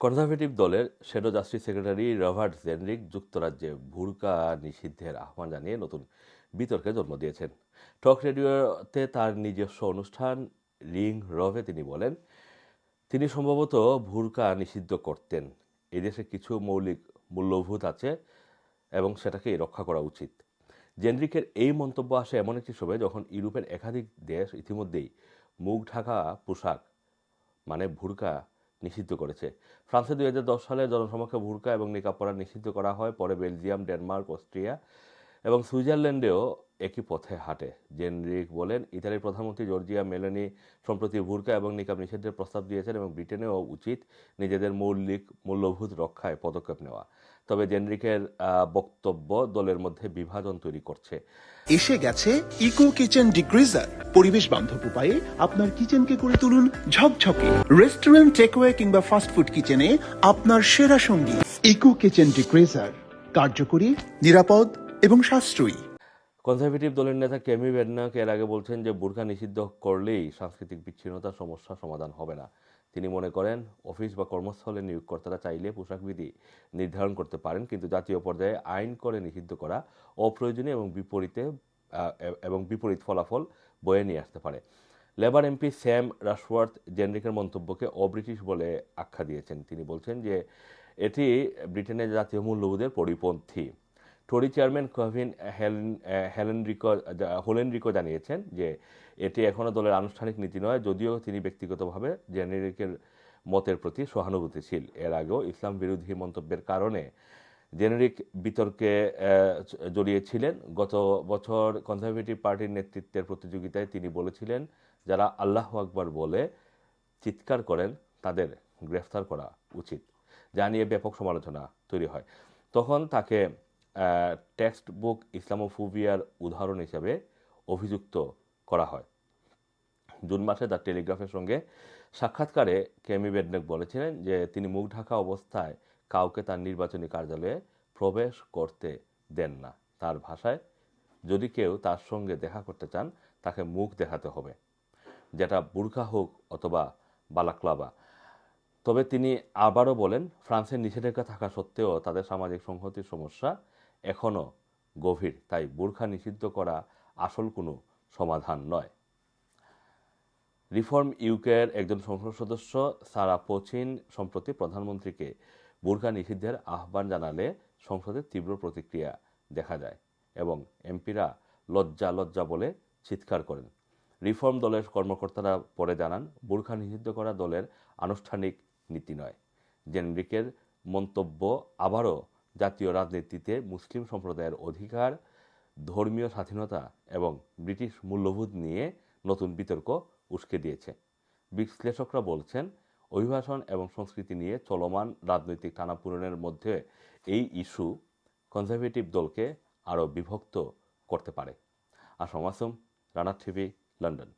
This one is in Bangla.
কনজারভেটিভ দলের shadow justice secretary Robert Jenrick যুক্তরাজ্যে ভুরকা নিষিদ্ধের আহ্বান জানিয়ে নতুন বিতর্কে জন্ম দিয়েছেন। টক রেডিওতে তার নিজস্ব অনুষ্ঠান রিং রভে তিনি বলেন, তিনি সম্ভবত ভুরকা নিষিদ্ধ করতেন। এদেশে কিছু মৌলিক মূল্যবোধ আছে এবং সেটাকে রক্ষা করা উচিত। জেনরিকের এই মন্তব্য আসে এমন একটি সময় যখন ইউরোপের একাধিক দেশ ইতিমধ্যেই মুখ ঢাকা পোশাক মানে ভুরকা নিষিদ্ধ করেছে। ফ্রান্সে দুই হাজার দশ সালে জনসমক্ষে ভুরকা এবং নিকাব পরা নিষিদ্ধ করা হয়। পরে বেলজিয়াম, ডেনমার্ক, অস্ট্রিয়া এবং সুইজারল্যান্ডেও একই পথে হাঁটে। জেনরিক বলেন, ইতালির প্রধানমন্ত্রী জর্জিয়া মেলোনি সম্প্রতি ভুরকা এবং নিকাব নিষেধের প্রস্তাব দিয়েছেন এবং ব্রিটেনেও উচিত নিজেদের মৌলিক মূল্যবোধ রক্ষায় পদক্ষেপ নেওয়া। তবে জেনরিকের বক্তব্য দলের মধ্যে বিভাজন তৈরি করছে। এসে গেছে ইকো কিচেন ডিগ্রিজার পরিবেশ বান্ধব উপায়ে আপনার কিচেনকে করে তুলুন ঝকঝকে। রেস্টুরেন্ট টেকওয়ে কিংবা ফাস্টফুড কিচেনে আপনার সেরা সঙ্গী। ইকো কিচেন ডিগ্রিজার কার্যকরী, নিরাপদ এবং সাশ্রয়ী। কনজারভেটিভ দলের নেতা কেমি বেডনাক এর আগে বলছেন যে বুরকা নিষিদ্ধ করলেই সাংস্কৃতিক বিচ্ছিন্নতার সমস্যা সমাধান হবে না। তিনি মনে করেন, অফিস বা কর্মস্থলে নিয়োগকর্তারা চাইলে পোশাকবিধি নির্ধারণ করতে পারেন, কিন্তু জাতীয় পর্যায়ে আইন করে নিষিদ্ধ করা অপ্রয়োজনীয় এবং বিপরীতে এবং বিপরীত ফলাফল বয়ে নিয়ে আসতে পারে। লেবার এমপি স্যাম রাশওয়ার্থ জেনরিকের মন্তব্যকে অব্রিটিশ বলে আখ্যা দিয়েছেন। তিনি বলছেন যে, এটি ব্রিটেনের জাতীয় মূল্যবোধের পরিপন্থী। Tory chairman Kevin Helen Hollinrake Hollinrake জানিয়েছেন যে এটি এখনও দলের আনুষ্ঠানিক নীতি নয়, যদিও তিনি ব্যক্তিগতভাবে জেনেরিকের মতের প্রতি সহানুভূতিশীল। এর আগেও ইসলাম বিরোধী মন্তব্যের কারণে জেনেরিক বিতর্কে জড়িয়েছিলেন। গত বছর কনজারভেটিভ পার্টির নেতৃত্বের প্রতিযোগিতায় তিনি বলেছিলেন, যারা আল্লাহ আকবর বলে চিৎকার করেন, তাদের গ্রেফতার করা উচিত। যা নিয়ে ব্যাপক সমালোচনা তৈরি হয়। তখন তাকে টেক্সট বুক ইসলামোফোবিয়ার উদাহরণ হিসেবে অভিযুক্ত করা হয়। জুন মাসে দ্য টেলিগ্রাফের সঙ্গে সাক্ষাৎকারে কেমি বেডনেক বলেছিলেন যে, তিনি মুখ ঢাকা অবস্থায় কাউকে তার নির্বাচনী কার্যালয়ে প্রবেশ করতে দেন না। তার ভাষায়, যদি কেউ তার সঙ্গে দেখা করতে চান, তাকে মুখ দেখাতে হবে, যেটা বুরখা হোক অথবা বালাক্লাবা। তবে তিনি আবারও বলেন, ফ্রান্সের নিষেধাজ্ঞা থাকা সত্ত্বেও তাদের সামাজিক সংহতির সমস্যা এখনও গভীর, তাই বুরখা নিষিদ্ধ করা আসল কোনো সমাধান নয়। রিফর্ম ইউকের একজন সংসদ সদস্য সারা পচিন সম্প্রতি প্রধানমন্ত্রীকে বুরখা নিষিদ্ধের আহ্বান জানালে সংসদে তীব্র প্রতিক্রিয়া দেখা যায় এবং এমপিরা লজ্জা লজ্জা বলে চিৎকার করেন। রিফর্ম দলের কর্মকর্তারা পরে জানান, বুরখা নিষিদ্ধ করা দলের আনুষ্ঠানিক নীতি নয়। জেনরিকের মন্তব্য আবারও জাতীয় রাজনীতিতে মুসলিম সম্প্রদায়ের অধিকার, ধর্মীয় স্বাধীনতা এবং ব্রিটিশ মূল্যবোধ নিয়ে নতুন বিতর্ক উস্কে দিয়েছে। বিশ্লেষকরা বলছেন, অভিবাসন এবং সংস্কৃতি নিয়ে চলমান রাজনৈতিক টানাপূরণের মধ্যে এই ইস্যু কনজারভেটিভ দলকে আরও বিভক্ত করতে পারে। Assam Assam, Rana TV, London.